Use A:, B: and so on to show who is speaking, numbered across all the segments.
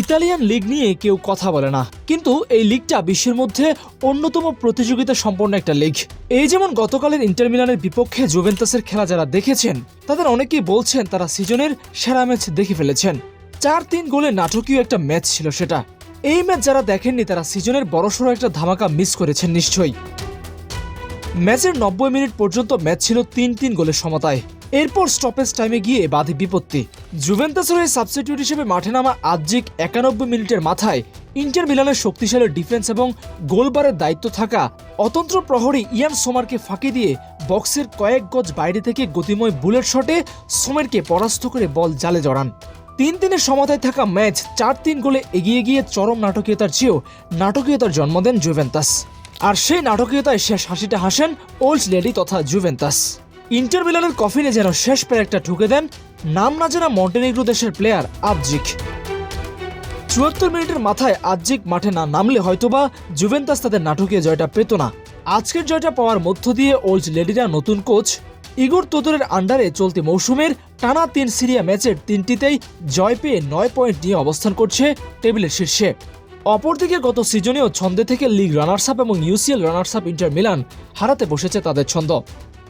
A: Italian league নিয়ে কেউ কথা বলে না। কিন্তু এই লিগটা বিশ্বের মধ্যে অন্যতম প্রতিযোগিতা সম্পন্ন একটা লিগ। এই যেমন গতকালের ইন্টার মিলানের বিপক্ষে জুভেন্তাসের খেলা যারা দেখেছেন, তাদের অনেকেই বলছেন তারা সিজনের সেরা ম্যাচ দেখে ফেলেছেন। চার তিন গোলে নাটকীয় একটা ম্যাচ ছিল সেটা। এই ম্যাচ যারা দেখেননি, তারা সিজনের বড়সড় একটা ধামাকা মিস করেছেন নিশ্চয়ই। ম্যাচের নব্বই মিনিট পর্যন্ত ম্যাচ ছিল তিন তিন গোলের সমতায়। এরপর স্টপেজ টাইমে গিয়ে বাধে বিপত্তি। জুভেন্তাসের হয়ে সাবস্টিটিউট হিসেবে মাঠে নামা আজ্জিক একানব্বই মিনিটের মাথায় ইন্টার মিলানের শক্তিশালী ডিফেন্স এবং গোলবারের দায়িত্ব থাকা অতন্ত্র প্রহরী ইয়ান সোমারকে ফাঁকি দিয়ে বক্সের কয়েক গজ বাইরে থেকে গতিময় বুলেট শটে সোমেরকে পরাস্ত করে বল জালে জড়ান। তিন দিনের সমতায় থাকা ম্যাচ চার তিন গোলে এগিয়ে গিয়ে চরম নাটকীয়তার চেয়েও নাটকীয়তার জন্ম দেন জুভেন্তাস আর সেই নাটকীয়তায় শেষ হাসিটা হাসেন ওল্ড লেডি তথা জুভেন্তাস ইন্টার মিলানের কফিনে যেন শেষ প্যারেকটা ঠুকে দেন নাম না জানা মন্টেনিগ্রো দেশের প্লেয়ার আবজিক। চুয়াত্তর মিনিটের মাথায় আজ্জিক মাঠে না নামলে হয়তোবা জুভেন্তাস তাদের নাটকীয় জয়টা পেত না। আজকের জয়টা পাওয়ার মধ্য দিয়ে ওল্ড লেডিরা নতুন কোচ ইগোর তোদরের আন্ডারে চলতি মৌসুমের টানা তিন সিরিয়া ম্যাচের তিনটিতেই জয় পেয়ে নয় পয়েন্ট নিয়ে অবস্থান করছে টেবিলের শীর্ষে। অপরদিকে গত সিজনেও ছন্দে থেকে লিগ রানার্স আপ এবং UCL runners up Inter Milan হারাতে বসেছে তাদের ছন্দ।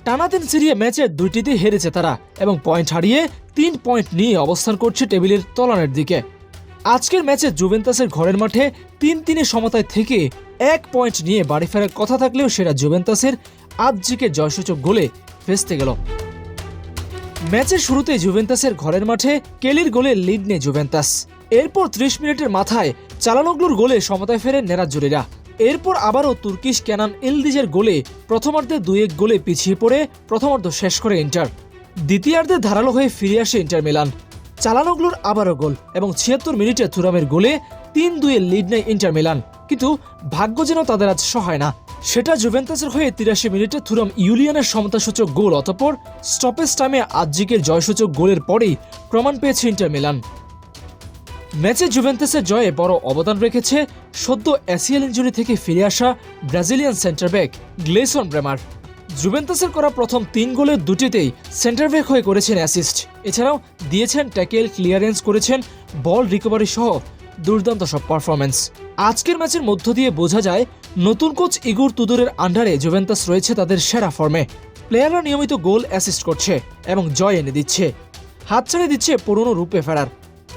A: টানা তিন সিরিয়া ম্যাচের দুইটিতে হেরেছে তারা এবং পয়েন্ট হারিয়ে তিন পয়েন্ট নিয়ে অবস্থান করছে টেবিলের তলানের দিকে। আজকের ম্যাচে জুভেন্তাসের ঘরের মাঠে তিন তিনে সমতায় থেকে এক পয়েন্ট নিয়ে বাড়ি ফেরার কথা থাকলেও সেটা জুভেন্তাসের আজজিকে জয়সূচক গোলে ভেস্তে গেল। ম্যাচের শুরুতে জুভেন্তাসের ঘরের মাঠে কেলির গোলে লিড নেয় জুভেন্তাস এরপর ত্রিশ মিনিটের মাথায় চালানগলুর গোলে সমতায় ফেরে নেরাজ্জুরিরা। এরপর আবারও তুর্কিশ ক্যানান ইলদিজের গোলে প্রথমার্ধে দুই এক গোলে পিছিয়ে পড়ে প্রথমার্ধ শেষ করে ইন্টার। দ্বিতীয়ার্ধে ধারালো হয়ে ফিরে আসে ইন্টার মিলান। চালানগলুর আবারও গোল এবং ছিয়াত্তর মিনিটে থুরামের গোলে তিন দুয়ে লিড নেয় ইন্টার মিলান। কিন্তু ভাগ্য যেন তাদের আজ সহায় না। সেটা জুভেন্তাসের হয়ে তিরাশি মিনিটে থুরাম ইউলিয়ানের সমতাসূচক গোল, অতপর স্টপেজ টাইমে আজ্জিকের জয়সূচক গোলের পরেই প্রমাণ পেয়েছে ইন্টার মিলান। ম্যাচে জুভেন্তাসের জয়ে বড় অবদান রেখেছে সদ্য অ্যাসিয়াল ইঞ্জুরি থেকে ফিরে আসা Brazilian centre back Gleison Bremer. জুভেন্তাসের করা প্রথম তিন গোলের দুটিতেই সেন্টার ব্যাক হয়ে করেছেন অ্যাসিস্ট এছাড়াও দিয়েছেন ট্যাকেল ক্লিয়ারেন্স করেছেন বল রিকভারি সহ দুর্দান্ত সব পারফরমেন্স আজকের ম্যাচের মধ্য দিয়ে বোঝা যায়, নতুন কোচ ইগুর তুদুরের আন্ডারে জুভেন্তাস রয়েছে তাদের সেরা ফর্মে। প্লেয়াররা নিয়মিত গোল অ্যাসিস্ট করছে এবং জয় এনে দিচ্ছে। হাত ছাড়ে দিচ্ছে পুরনো রূপে ফেরার।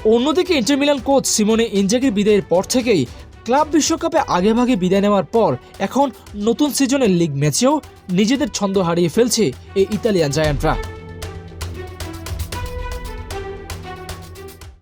A: অন্যদিকে ইন্টার মিলান কোচ সিমনে ইনজাগির বিদায়ের পর থেকেই ক্লাব বিশ্বকাপে আগেভাগে বিদায় নেওয়ার পর এখন নতুন সিজনের লিগ ম্যাচেও নিজেদের ছন্দ হারিয়ে ফেলছে এই ইতালিয়ান জায়ান্টরা।